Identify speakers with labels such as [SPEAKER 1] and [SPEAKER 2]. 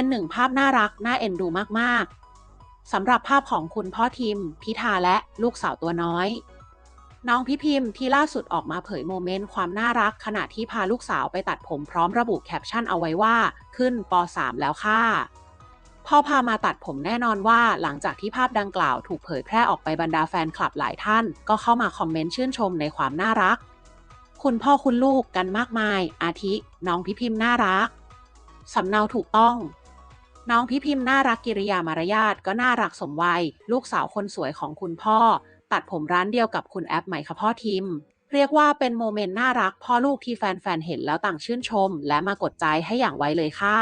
[SPEAKER 1] เป็นหนึ่งภาพน่ารัก น่าเอ็นดูมาก ๆ สำหรับภาพของคุณพ่อทิม พิธาและลูกสาวตัวน้อย น้องพี่พิมพ์ที่ล่าสุดออกมาเผยโมเมนต์ความน่ารัก ขณะที่พาลูกสาวไปตัดผมพร้อมระบุแคปชั่นเอาไว้ว่า ขึ้นป .3 แล้วค่ะพ่อพามาตัดผมแน่นอนว่าหลังจากที่ภาพดังกล่าวถูกเผยแพร่ออกไปบรรดาแฟนคลับหลายท่าน ก็เข้ามาคอมเมนต์ชื่นชมในความน่ารัก คุณพ่อคุณลูกกันมากมาย อาทิ น้องพี่พิมพ์น่ารัก สำเนาถูกต้อง น้องพี่พิมพ์น่ารักกิริยามารยาทก็น่ารักสมวัย ลูกสาวคนสวยของคุณพ่อ ตัดผมร้านเดียวกับคุณแอปไหมคะพ่อทิม เรียกว่าเป็นโมเมนต์น่ารักพ่อลูกที่แฟนๆเห็นแล้วต่างชื่นชม และมากดใจให้อย่างไวเลยค่ะ